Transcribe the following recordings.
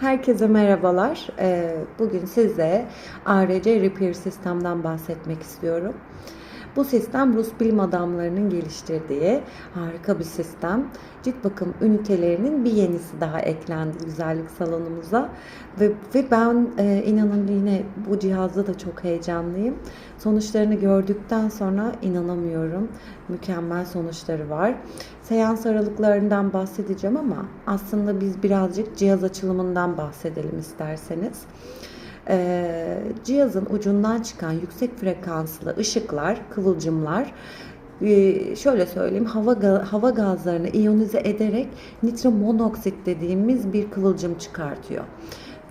Herkese merhabalar. Ee, Bugün size ARC Repair sistemden bahsetmek istiyorum. Bu sistem Rus bilim adamlarının geliştirdiği harika bir sistem. Cilt bakım ünitelerinin bir yenisi daha eklendi güzellik salonumuza. Ve, ve ben e, inanın yine bu cihazda da çok heyecanlıyım. Sonuçlarını gördükten sonra inanamıyorum. Mükemmel sonuçları var. Seans aralıklarından bahsedeceğim ama aslında biz birazcık cihaz açılımından bahsedelim isterseniz. Ee, cihazın ucundan çıkan yüksek frekanslı ışıklar, kıvılcımlar e, şöyle söyleyeyim hava hava gazlarını iyonize ederek nitromonoksit dediğimiz bir kıvılcım çıkartıyor.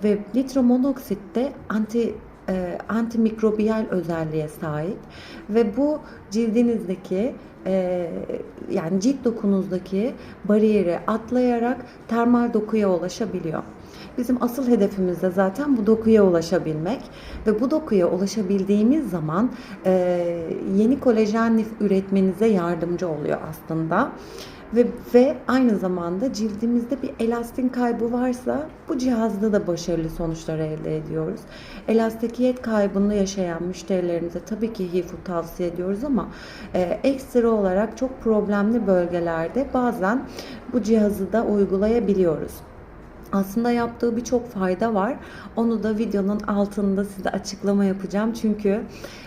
Ve nitromonoksit de anti e, antimikrobiyal özelliğe sahip ve bu cildinizdeki e, yani cilt dokunuzdaki bariyeri atlayarak termal dokuya ulaşabiliyor. Bizim asıl hedefimiz de zaten bu dokuya ulaşabilmek ve bu dokuya ulaşabildiğimiz zaman e, yeni kolajen üretmenize yardımcı oluyor aslında. Ve, ve aynı zamanda cildimizde bir elastin kaybı varsa bu cihazda da başarılı sonuçlar elde ediyoruz. Elastikiyet kaybını yaşayan müşterilerimize tabii ki HIFU tavsiye ediyoruz ama e, ekstra olarak çok problemli bölgelerde bazen bu cihazı da uygulayabiliyoruz. Aslında yaptığı birçok fayda var. Onu da videonun altında size açıklama yapacağım. Çünkü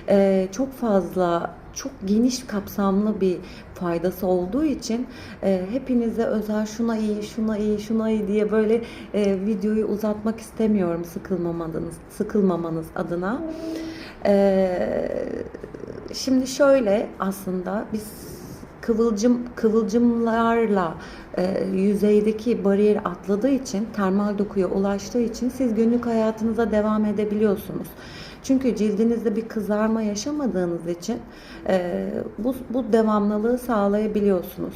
e, çok fazla, çok geniş kapsamlı bir faydası olduğu için e, hepinize özel şuna iyi, şuna iyi, şuna iyi diye böyle e, videoyu uzatmak istemiyorum sıkılmamanız, sıkılmamanız adına. E, şimdi şöyle aslında biz kıvılcım kıvılcımlarla e, yüzeydeki bariyeri atladığı için termal dokuya ulaştığı için siz günlük hayatınıza devam edebiliyorsunuz. Çünkü cildinizde bir kızarma yaşamadığınız için e, bu, bu devamlılığı sağlayabiliyorsunuz.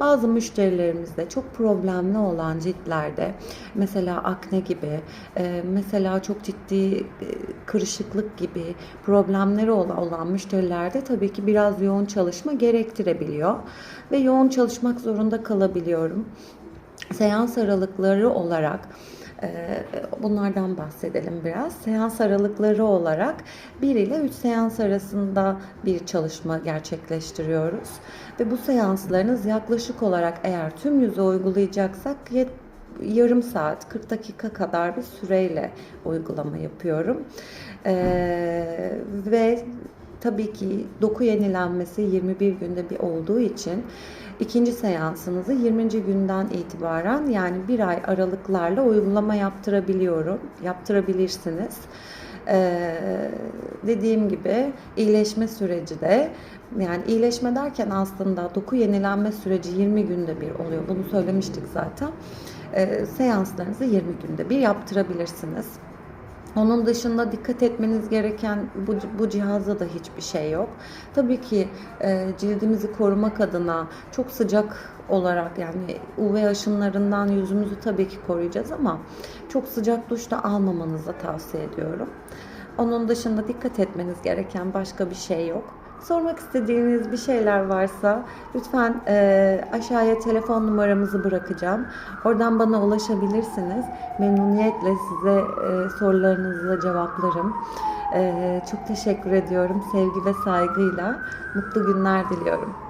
Bazı müşterilerimizde çok problemli olan ciltlerde mesela akne gibi, e, mesela çok ciddi e, kırışıklık gibi problemleri olan, olan müşterilerde tabii ki biraz yoğun çalışma gerektirebiliyor ve yoğun çalışmak zorunda kalabiliyorum. Seans aralıkları olarak bunlardan bahsedelim biraz. Seans aralıkları olarak 1 ile 3 seans arasında bir çalışma gerçekleştiriyoruz. Ve bu seanslarınız yaklaşık olarak eğer tüm yüze uygulayacaksak yarım saat 40 dakika kadar bir süreyle uygulama yapıyorum. Ee, ve tabii ki doku yenilenmesi 21 günde bir olduğu için ikinci seansınızı 20. günden itibaren yani bir ay aralıklarla uygulama yaptırabiliyorum. Yaptırabilirsiniz. Ee, dediğim gibi iyileşme süreci de yani iyileşme derken aslında doku yenilenme süreci 20 günde bir oluyor. Bunu söylemiştik zaten. Ee, seanslarınızı 20 günde bir yaptırabilirsiniz. Onun dışında dikkat etmeniz gereken bu, bu cihazda da hiçbir şey yok. Tabii ki e, cildimizi korumak adına çok sıcak olarak yani UV ışınlarından yüzümüzü tabii ki koruyacağız ama çok sıcak duş da almamanızı tavsiye ediyorum. Onun dışında dikkat etmeniz gereken başka bir şey yok. Sormak istediğiniz bir şeyler varsa lütfen e, aşağıya telefon numaramızı bırakacağım. Oradan bana ulaşabilirsiniz. Memnuniyetle size e, sorularınızı cevaplarım. E, çok teşekkür ediyorum. Sevgi ve saygıyla mutlu günler diliyorum.